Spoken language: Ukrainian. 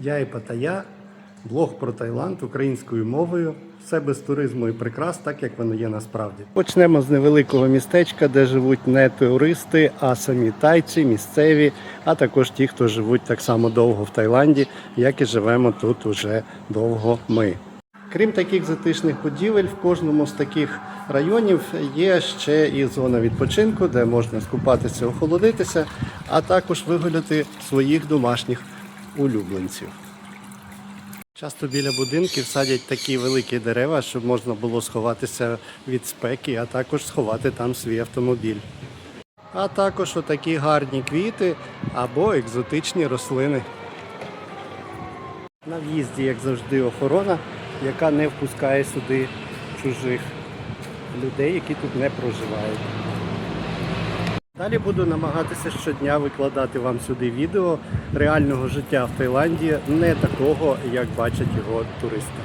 Я і Патая, блог про Таїланд українською мовою. Все без туризму і прикрас, так як воно є насправді. Почнемо з невеликого містечка, де живуть не туристи, а самі тайці, місцеві, а також ті, хто живуть так само довго в Таїланді, як і живемо тут уже довго ми. Крім таких затишних будівель, в кожному з таких районів є ще і зона відпочинку, де можна скупатися, охолодитися, а також вигуляти своїх домашніх улюбленців. Часто біля будинків садять такі великі дерева, щоб можна було сховатися від спеки, а також сховати там свій автомобіль. А також отакі гарні квіти або екзотичні рослини. На в'їзді, як завжди, охорона, яка не впускає сюди чужих людей, які тут не проживають. Далі буду намагатися щодня викладати вам сюди відео реального життя в Таїланді, не такого, як бачать його туристи.